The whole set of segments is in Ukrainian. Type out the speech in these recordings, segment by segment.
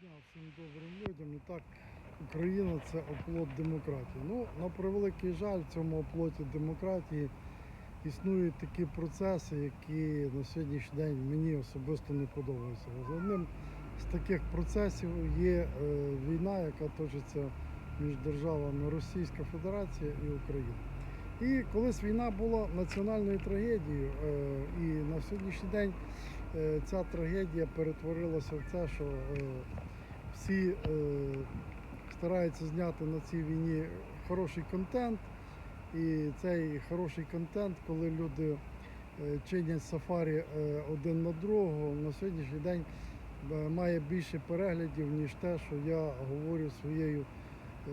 дня всім добрим людям. І так, Україна це оплот демократії. Ну, на превеликий жаль, в цьому оплоті демократії існують такі процеси, які на сьогоднішній день мені особисто не подобаються. Одним з таких процесів є е, війна, яка точиться між державами Російська Федерація і Україна. І колись війна була національною трагедією, е, і на сьогоднішній день е, ця трагедія перетворилася в те, що всі е, стараються зняти на цій війні хороший контент. І цей хороший контент, коли люди е, чинять сафарі е, один на другого, на сьогоднішній день е, має більше переглядів, ніж те, що я говорю своєю е,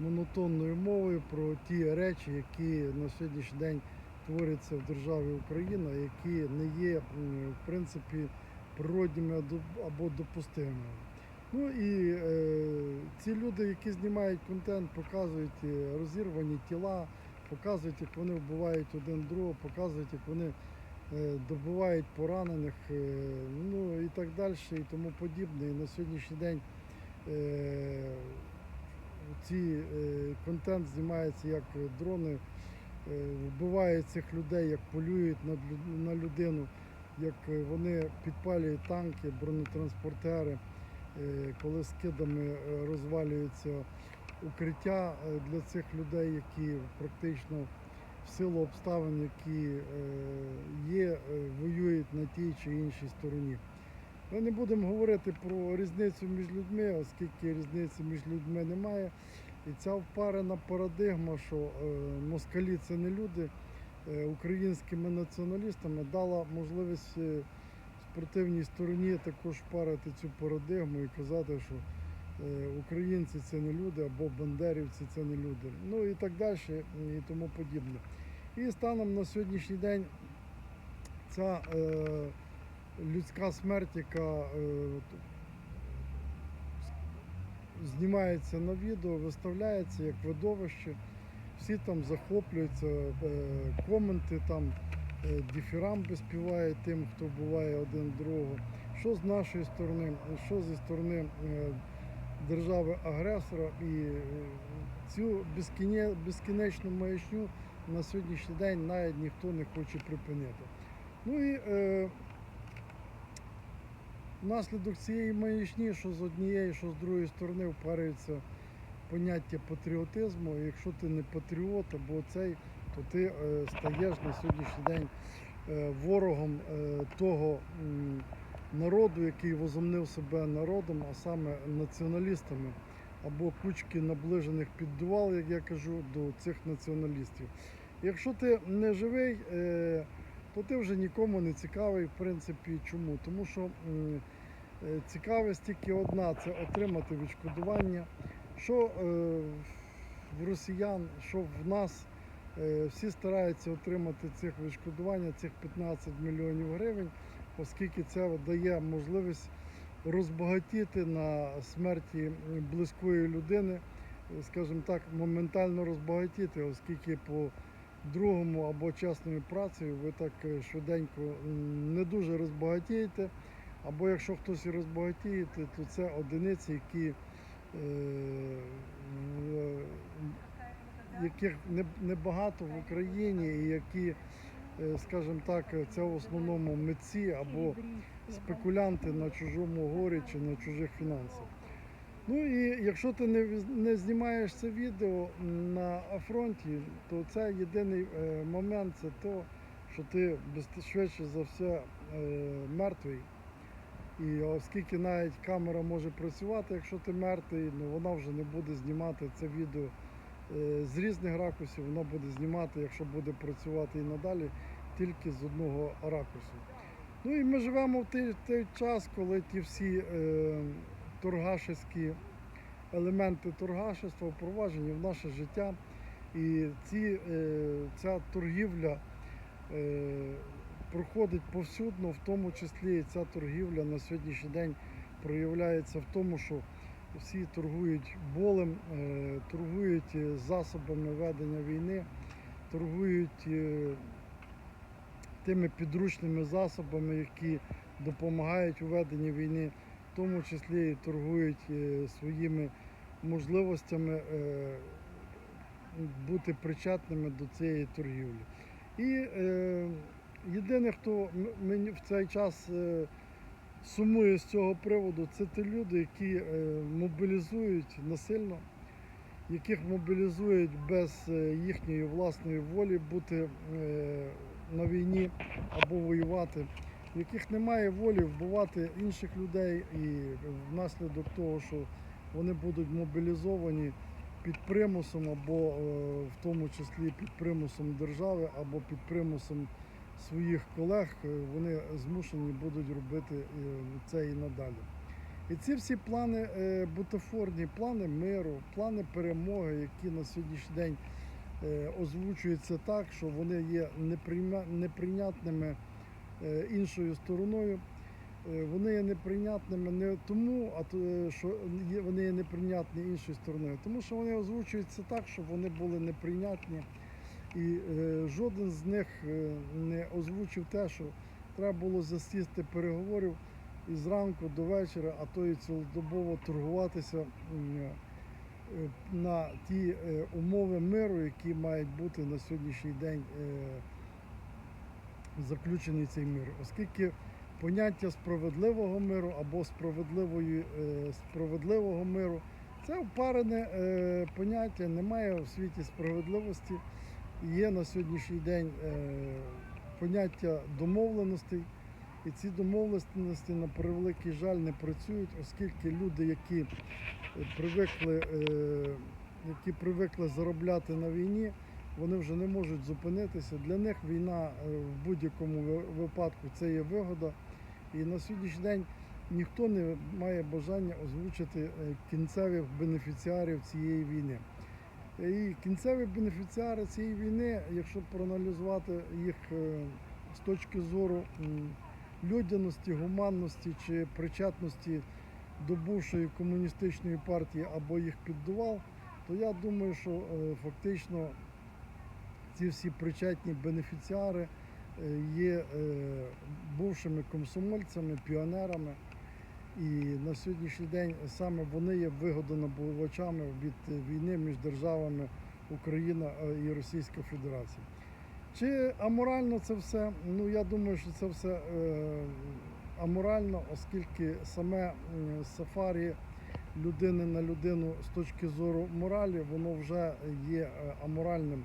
монотонною мовою про ті речі, які на сьогоднішній день творяться в державі Україна, які не є в принципі природніми або- допустимими. Ну і е, ці люди, які знімають контент, показують е, розірвані тіла, показують, як вони вбивають один другого, показують, як вони е, добивають поранених, е, ну і так далі, і тому подібне. І на сьогоднішній день е, ці е, контент знімається, як дрони е, вбивають цих людей, як полюють лю- на людину, як вони підпалюють танки, бронетранспортери, коли скидами е, розвалюються укриття е, для цих людей, які практично в силу обставин, які е, є, е, воюють на тій чи іншій стороні. Ми не будемо говорити про різницю між людьми, оскільки різниці між людьми немає. І ця впарена парадигма, що е, москалі це не люди, е, українськими націоналістами дала можливість спортивній стороні також впарити цю парадигму і казати, що е, українці це не люди або бандерівці це не люди. Ну і так далі, і тому подібне. І станом на сьогоднішній день ця е, людська смерть, яка е, знімається на відео, виставляється як видовище. Всі там захоплюються, е, коменти там, е, дифірамби співають тим, хто буває один другого. Що з нашої сторони, що зі сторони е, держави-агресора. І е, цю безкінечну маячню на сьогоднішній день навіть ніхто не хоче припинити. Ну і е, Внаслідок цієї маячні, що з однієї, що з другої сторони впарюється поняття патріотизму. Якщо ти не патріот або цей, то ти е, стаєш на сьогоднішній день е, ворогом е, того народу, який возомнив себе народом, а саме націоналістами, або кучки наближених піддувал, як я кажу, до цих націоналістів. Якщо ти не живий, то ти вже нікому не цікавий, в принципі, чому? Тому що цікавість тільки одна це отримати відшкодування. Що в росіян, що в нас всі стараються отримати цих відшкодування, цих 15 мільйонів гривень, оскільки це дає можливість розбагатіти на смерті близької людини, е, скажімо так, моментально розбагатіти, оскільки по другому або чесною працею ви так е, швиденько не дуже розбагатієте. Або якщо хтось і розбагатіє, то це одиниці, які, е, яких небагато в Україні, і які, е, скажімо так, це в основному митці або спекулянти на чужому горі чи на чужих фінансах. Ну і якщо ти не, не знімаєш це відео на фронті, то це єдиний е, момент це то, що ти без- швидше за все е, мертвий. І оскільки навіть камера може працювати, якщо ти мертвий, ну вона вже не буде знімати це відео з різних ракурсів, вона буде знімати, якщо буде працювати і надалі, тільки з одного ракурсу. Ну і ми живемо в той, той час, коли ті всі е, торгашеські елементи торгашества впроваджені в наше життя. І ці, е, ця торгівля е, проходить повсюдно, в тому числі і ця торгівля на сьогоднішній день проявляється в тому, що всі торгують болем, е, торгують е, засобами ведення війни, торгують е, тими підручними засобами, які допомагають у веденні війни. в тому числі і торгують своїми можливостями бути причетними до цієї торгівлі. І єдине, хто мені в цей час сумує з цього приводу, це ті люди, які е, мобілізують насильно, яких мобілізують без е, їхньої власної волі бути е, на війні або воювати, в яких немає волі вбивати інших людей, і внаслідок того, що вони будуть мобілізовані під примусом, або в тому числі під примусом держави, або під примусом своїх колег, е, вони змушені будуть робити е, це і надалі. І ці всі плани е, бутафорні, плани миру, плани перемоги, які на сьогоднішній день озвучуються так, що вони є неприйнятними іншою стороною. Вони є неприйнятними не тому, а то, що вони є неприйнятні іншою стороною, тому що вони озвучуються так, щоб вони були неприйнятні. І е, жоден з них е, не озвучив те, що треба було засісти переговорів і зранку до вечора, а то і цілодобово торгуватися е, на ті е, умови миру, які мають бути на сьогоднішній день заключений цей мир, оскільки поняття справедливого миру або справедливої, справедливого миру це впарене поняття, немає в світі справедливості. Є на сьогоднішній день е, поняття домовленостей, і ці домовленості, на превеликий жаль, не працюють, оскільки люди, які привикли, е, які привикли заробляти на війні, вони вже не можуть зупинитися. Для них війна е, в будь-якому випадку це є вигода. І на сьогоднішній день ніхто не має бажання озвучити кінцевих бенефіціарів цієї війни. І кінцеві бенефіціари цієї війни, якщо проаналізувати їх е, з точки зору людяності, гуманності чи причетності до бувшої комуністичної партії або їх піддувал, то я думаю, що е, фактично ці всі причетні бенефіціари е, є е, бувшими комсомольцями, піонерами. І на сьогоднішній день саме вони є вигодонабувачами від війни між державами Україна і Російська Федерація. Чи аморально це все? Ну я думаю, що це все е, аморально, оскільки саме сафарі людини на людину з точки зору моралі, воно вже є е, аморальним.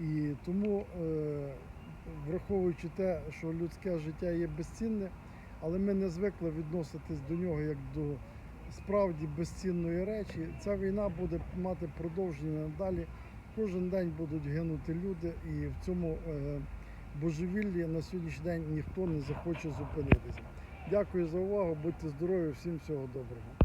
І тому, е, враховуючи те, що людське життя є безцінне, але ми не звикли відноситись до нього як до справді безцінної речі. Ця війна буде мати продовження надалі. Кожен день будуть гинути люди, і в цьому е, божевіллі на сьогоднішній день ніхто не захоче зупинитися. Дякую за увагу, будьте здорові, всім всього доброго.